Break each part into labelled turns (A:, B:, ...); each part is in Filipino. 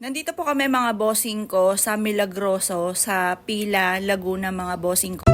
A: Nandito po kami mga bossing ko sa Milagroso sa Pila, Laguna mga bossing ko.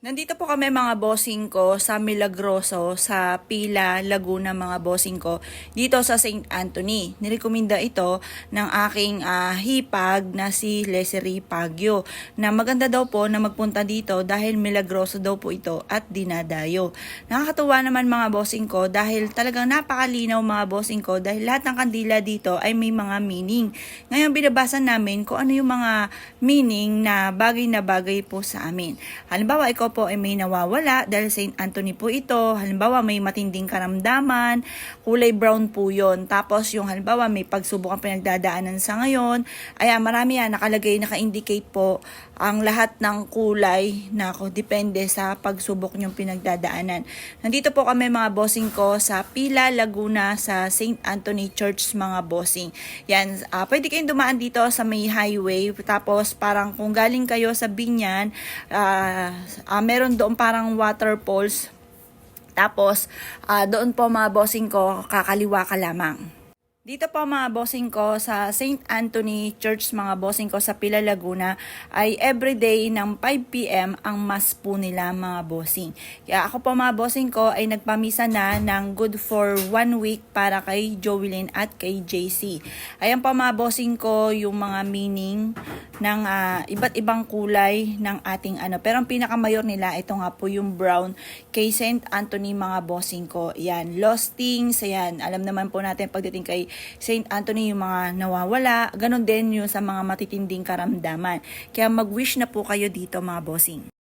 A: Nandito po kami mga bossing ko sa Milagroso sa Pila, Laguna mga bossing ko dito sa St. Anthony. Nirekomenda ito ng aking ah, hipag na si Leslie Pagyo na maganda daw po na magpunta dito dahil Milagroso daw po ito at dinadayo. Nakakatuwa naman mga bossing ko dahil talagang napakalinaw mga bossing ko dahil lahat ng kandila dito ay may mga meaning. Ngayon binabasa namin kung ano yung mga meaning na bagay na bagay po sa amin. Halimbawa, ikaw po ay may nawawala dahil St. Anthony po ito. Halimbawa, may matinding karamdaman, kulay brown po yon. Tapos yung halimbawa, may pagsubok ang pinagdadaanan sa ngayon. Ayan, marami yan, nakalagay, naka-indicate po ang lahat ng kulay na ako, depende sa pagsubok niyong pinagdadaanan. Nandito po kami mga bossing ko sa Pila, Laguna, sa St. Anthony Church mga bossing. Yan, ah, pwede kayong dumaan dito sa may highway. Tapos parang kung galing kayo sa Binyan, ah, ah, meron doon parang waterfalls. Tapos ah, doon po mga bossing ko, kakaliwa ka lamang. Dito po mga bossing ko sa St. Anthony Church mga bossing ko sa Pila Laguna ay everyday ng 5pm ang mass po nila mga bossing. Kaya ako po mga bossing ko ay nagpamisa na ng good for one week para kay Joelyn at kay JC. Ayan po mga bossing ko yung mga meaning ng ah, iba't ibang kulay ng ating ano. Pero ang pinakamayor nila ito nga po yung brown kay St. Anthony mga bossing ko. Yan, lost things, ayan. Alam naman po natin pagdating kay St. Anthony yung mga nawawala, ganun din yung sa mga matitinding karamdaman. Kaya mag-wish na po kayo dito mga bossing.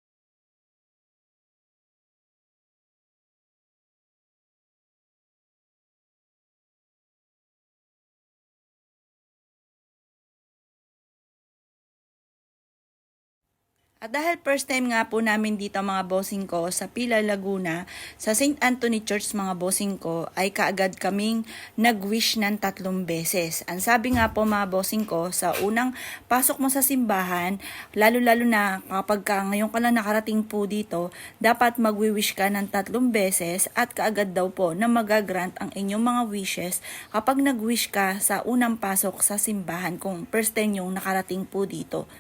A: At dahil first time nga po namin dito mga bossing ko sa Pila Laguna, sa St. Anthony Church mga bossing ko, ay kaagad kaming nag-wish ng tatlong beses. Ang sabi nga po mga bossing ko, sa unang pasok mo sa simbahan, lalo-lalo na kapag ka ngayon ka lang nakarating po dito, dapat mag-wish ka ng tatlong beses at kaagad daw po na magagrant ang inyong mga wishes kapag nag-wish ka sa unang pasok sa simbahan kung first time yung nakarating po dito.